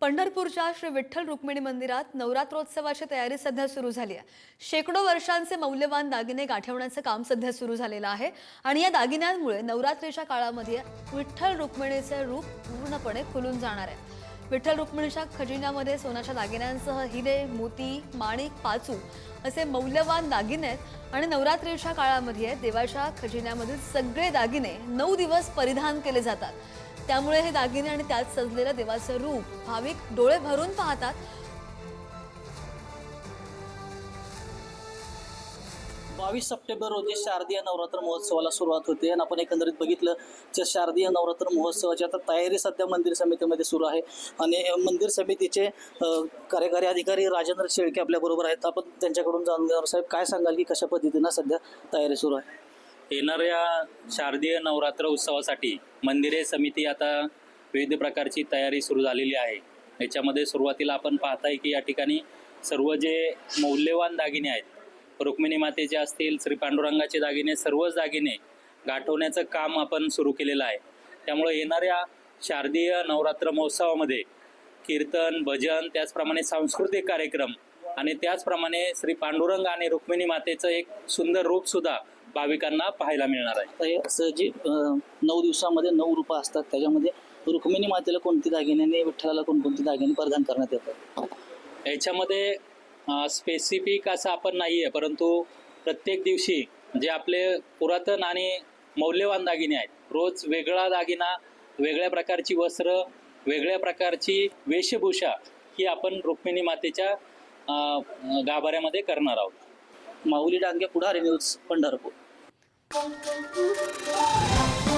पंढरपूरच्या श्री विठ्ठल रुक्मिणी मंदिरात नवरात्रोत्सवाची तयारी सध्या सुरू झाली आहे. शेकडो वर्षांचे मौल्यवान दागिने गाठवण्याचं काम सध्या सुरू झालेलं आहे आणि या दागिन्यांमुळे नवरात्रीच्या काळामध्ये विठ्ठल रुक्मिणीचे रूप पूर्णपणे खुलून जाणार आहे. विठ्ठल रुक्मिणीच्या खजिन्यामध्ये सोन्याच्या दागिन्यांसह हिरे मोती माणिक पाचू असे मौल्यवान दागिने आहेत आणि नवरात्रीच्या काळामध्ये देवाच्या खजिन्यामधील सगळे दागिने नऊ दिवस परिधान केले जातात. त्यामुळे हे दागिने आणि त्यात सजलेलं देवाचं रूप भाविक डोळे भरून पाहतात. बावीस सप्टेंबर रोजी शारदीय नवरात्र महोत्सवाला सुरुवात होते आणि आपण एकंदरीत बघितलं तर शारदीय नवरात्र महोत्सवाची आता तयारी सध्या मंदिर समितीमध्ये सुरू आहे. आणि मंदिर समितीचे कार्यकारी अधिकारी राजेंद्र शेळके आपल्याबरोबर आहेत. आपण त्यांच्याकडून जाणून घेणार साहेब काय सांगाल की कशा पद्धतीनं सध्या तयारी सुरू आहे? येणाऱ्या शारदीय नवरात्र उत्सवासाठी मंदिरे समिती आता विविध प्रकारची तयारी सुरू झालेली आहे. याच्यामध्ये सुरुवातीला आपण पाहताय की या ठिकाणी सर्व जे मौल्यवान दागिने आहेत रुक्मिणी मातेचे असतील श्री पांडुरंगाचे दागिने सर्वच दागिने गाठवण्याचं काम आपण सुरू केलेलं आहे. त्यामुळे येणाऱ्या शारदीय नवरात्र महोत्सवामध्ये कीर्तन भजन त्याचप्रमाणे सांस्कृतिक कार्यक्रम आणि त्याचप्रमाणे श्री पांडुरंग आणि रुक्मिणी मातेचं एक सुंदर रूपसुद्धा भाविकांना पाहायला मिळणार आहे. तर हे असं जे अ, नऊ दिवसामध्ये नऊ रूपं असतात त्याच्यामध्ये रुक्मिणी मातेला कोणती दागिने आणि विठ्ठलाला कोणकोणती दागिने परिधान करण्यात येतात? याच्यामध्ये स्पेसिफिक असं आपण नाही आहे परंतु प्रत्येक दिवशी जे आपले पुरातन आणि मौल्यवान दागिने आहेत रोज वेगळा दागिना वेगळ्या प्रकारची वस्त्र वेगळ्या प्रकारची वेशभूषा ही आपण रुक्मिणी मातेच्या अ, गाभाऱ्यामध्ये करणार आहोत. Mauli Dange Pudhari news Pandharpur. Thank you.